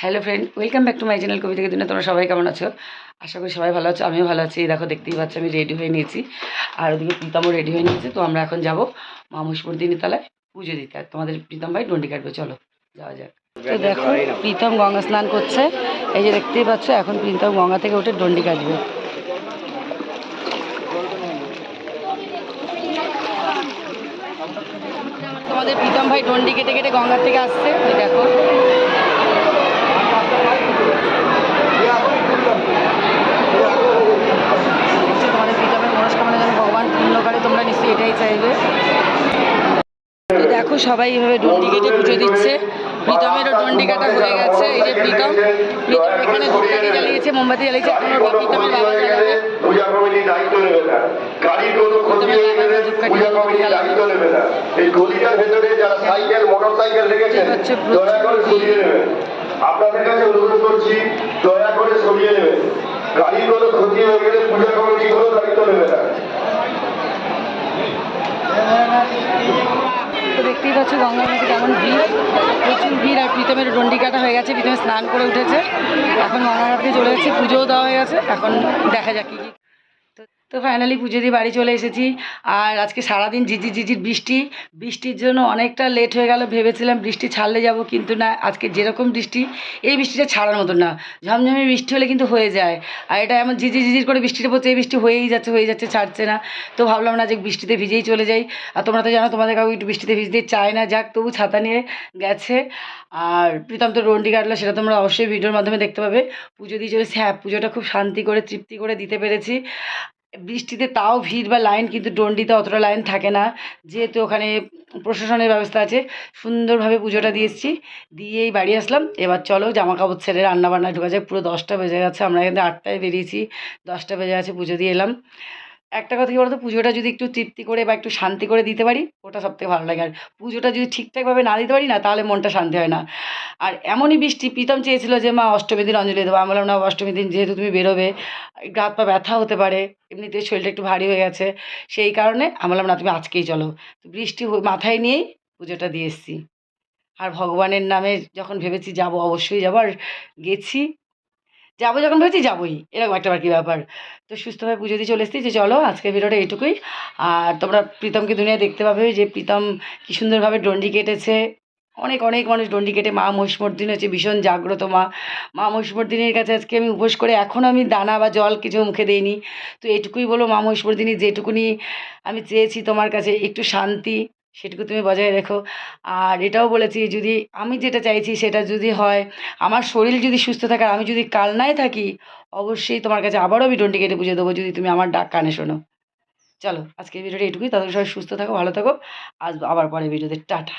Hello friend welcome back to my channel কবি থেকে দিনে তোমরা সবাই কেমন আছো? আশা করি সবাই ভালো আছো, আমিও ভালো আছি। দেখো, দেখতেই পাচ্ছ, আমি রেডি হয়ে নিয়েছি। আর ওদিকে প্রীতমও রেডি হয়ে নিয়েছে, তো আমরা এখন যাব মা মুসমুদ্দিনী তলায় পুজো দিতে। আর তোমাদের প্রীতম ভাই ডন্ডি কাটবে, চলো, যাওয়া যাক। তো দেখো, প্রীতম গঙ্গা স্নান করছে। এই যে দেখতেই পাচ্ছ, এখন প্রীতম গঙ্গা থেকে উঠে ডন্ডি কাটবে। তোমাদের প্রীতম ভাই ডন্ডি কেটে কেটে গঙ্গার থেকে আসছে। দেখো হচ্ছে তোমাদের প্রীতমের মনস্কামনা যেন ভগবান পূর্ণ করে এটাই চাইবে। দেখো সবাই এইভাবে ডন্ডি কেটে পুজো দিচ্ছে। প্রীতমেরও ডন্ডি কাটা হয়ে গেছে এই যে প্রীতম। প্রীতম এখানে ধূপকাঠি জ্বালিয়েছে মোমবাতি জ্বালিয়েছে এখন প্রীতমের বাবা জ্বালাবে। আপনাদের কাছে অনুরোধ করছি দয়া করে সরিয়ে নেবেন। কোনো ক্ষতি হয়ে গেলে পূজা কমিটি কোনো দায়িত্ব নেবে না তো দেখতেই পাচ্ছ গঙ্গার মধ্যে কেমন ভিড়? প্রচুর ভিড় আর প্রীতমের ডন্ডি কাটা হয়ে গেছে, প্রীতমে স্নান করে উঠেছে। এখন গঙ্গার নদীতে চলে গেছে পুজোও দেওয়া হয়ে গেছে। এখন দেখা যাক কী তো- ফাইনালি পুজো দিয়ে বাড়ি চলে এসেছি। আর আজকে সারাদিন ঝিঝি ঝিঝির বৃষ্টি। বৃষ্টির জন্য অনেকটা লেট হয়ে গেল, ভেবেছিলাম বৃষ্টি ছাড়লে যাব, কিন্তু না, আজকে যেরকম বৃষ্টি, এই বৃষ্টিটা ছাড়ার মতো না। ঝমঝমে বৃষ্টি হলে কিন্তু হয়ে যায়। আর এটা এমন ঝিঝি ঝিঝির করে বৃষ্টিটা পড়ছে, এই বৃষ্টি হয়েই যাচ্ছে হয়ে যাচ্ছে, ছাড়ছে না। তো ভাবলাম না যে বৃষ্টিতে ভিজেই চলে যাই। আর তোমরা তো জানো, তোমাদের কাউকে একটু বৃষ্টিতে ভিজতে চায় না। যাক, তবু ছাতা নিয়ে গেছে। আর প্রীতম তো রন্ডি কাটলো, সেটা তোমরা অবশ্যই ভিডিওর মাধ্যমে দেখতে পাবে। পুজো দিয়ে চলেছি। হ্যাঁ পুজোটা খুব শান্তি করে, তৃপ্তি করে দিতে পেরেছি। বৃষ্টিতে তাও ভিড় বা লাইন কিন্তু ডন্ডিতে অতটা লাইন থাকে না। যেহেতু ওখানে প্রশাসনের ব্যবস্থা আছে, সুন্দরভাবে পুজোটা দিয়ে এসেছি। দিয়েই বাড়ি আসলাম। এবার চলো জামা কাপড় ছেড়ে রান্না বান্না ঢোকা যায় পুরো দশটা বেজে গেছে, আমরা এখানে আটটায় বেরিয়েছি। দশটা বেজে গেছে, পুজো দিয়ে এলাম। একটা কথা কি বলতো? পুজোটা যদি একটু তৃপ্তি করে বা একটু শান্তি করে দিতে পারি, ওটা সবথেকে ভালো লাগে। আর পুজোটা যদি ঠিকঠাকভাবে না দিতে পারি না, তাহলে মনটা শান্তি হয় না। আর এমনই বৃষ্টি, প্রীতম চেয়েছিল যে, মা অষ্টমী দিন অঞ্জলি দেবো। আমি বললাম, না অষ্টমী দিন যেহেতু তুমি বেরোবে হাত পা ব্যথা হতে পারে, এমনিতে শরীরটা একটু ভারী হয়ে গেছে। সেই কারণে আমি বললাম, না, তুমি আজকেই চলো। বৃষ্টি মাথায় নিয়েই পুজোটা দিয়ে এসেছি। আর ভগবানের নামে যখন ভেবেছি যাব, অবশ্যই যাব। আর গেছি যাব যখন ভেবেছি যাবোই। এরকম একটা আর কি ব্যাপার। তো সুস্থভাবে পুজো দিয়ে চলে এসেছি যে চলো, আজকের ভিডিওটা এটুকুই আর তোমরা প্রীতমকে দুনিয়া দেখতে পাবে যে প্রীতম কী সুন্দরভাবে ডন্ডি কেটেছে। অনেক অনেক মানুষ ডন্ডি কেটে মা মহিষমর্দিনী হচ্ছে ভীষণ জাগ্রত মা। মা মহিষমর্দিনীর কাছে আজকে আমি উপোস করে এখনও আমি দানা বা জল কিছু মুখে দিইনি। তো এটুকুই বলো মা মহিষমর্দিনী, যেটুকুনি আমি চেয়েছি তোমার কাছে, একটু শান্তি। সেটুকু তুমি বজায় রেখো। আর এটাও বলেছি, যদি আমি যেটা চাইছি সেটা যদি হয়, আমার শরীর যদি সুস্থ থাকে আমি যদি কালনায় থাকি, অবশ্যই তোমার কাছে আবারও আমি ডন্ডি কেটে পুজো দেবো যদি তুমি আমার ডাক কানে শোনো। চলো, আজকের ভিডিওটা এটুকুই। তাদের সবাই সুস্থ থাকো, ভালো থাকো। আসব আবার পরে ভিডিওতে। টাটা।